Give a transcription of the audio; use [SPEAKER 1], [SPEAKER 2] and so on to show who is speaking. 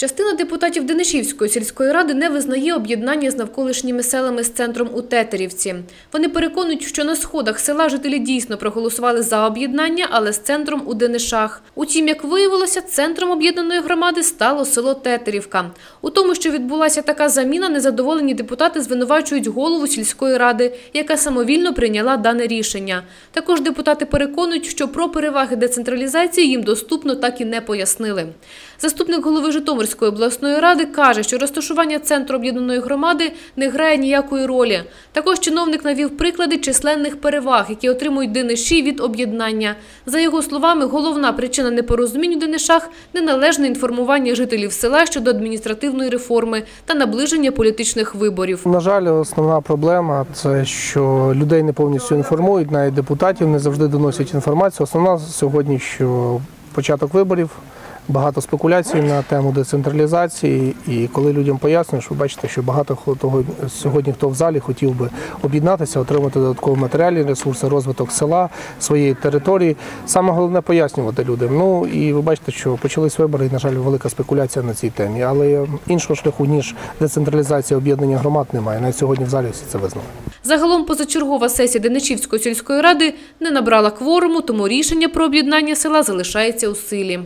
[SPEAKER 1] Частина депутатів Денишівської сільської ради не визнає об'єднання з навколишніми селами з центром у Тетерівці. Вони переконують, що на сходах села жителі дійсно проголосували за об'єднання, але з центром у Денишах. Утім, як виявилося, центром об'єднаної громади стало село Тетерівка. У тому, що відбулася така заміна, незадоволені депутати звинувачують голову сільської ради, яка самовільно прийняла дане рішення. Також депутати переконують, що про переваги децентралізації їм доступно так і не пояснили. Заступник голови Житомирської обласної ради каже, що розташування центру об'єднаної громади не грає ніякої ролі. Також чиновник навів приклади численних переваг, які отримують Дениші від об'єднання. За його словами, головна причина непорозумінь у Денишах – неналежне інформування жителів села щодо адміністративної реформи та наближення політичних виборів.
[SPEAKER 2] На жаль, основна проблема це що людей не повністю інформують, навіть депутатів не завжди доносять інформацію. Основна сьогодні, що початок виборів. Багато спекуляцій на тему децентралізації, і коли людям пояснюєш, ви бачите, що багато того сьогодні, хто в залі хотів би об'єднатися, отримати додаткові матеріальні ресурси, розвиток села, своєї території. Саме головне пояснювати людям. Ну і ви бачите, що почались вибори, і на жаль, велика спекуляція на цій темі. Але іншого шляху ніж децентралізація об'єднання громад немає. Навіть сьогодні в залі всі це визнали.
[SPEAKER 1] Загалом позачергова сесія Деничівської сільської ради не набрала кворуму, тому рішення про об'єднання села залишається у силі.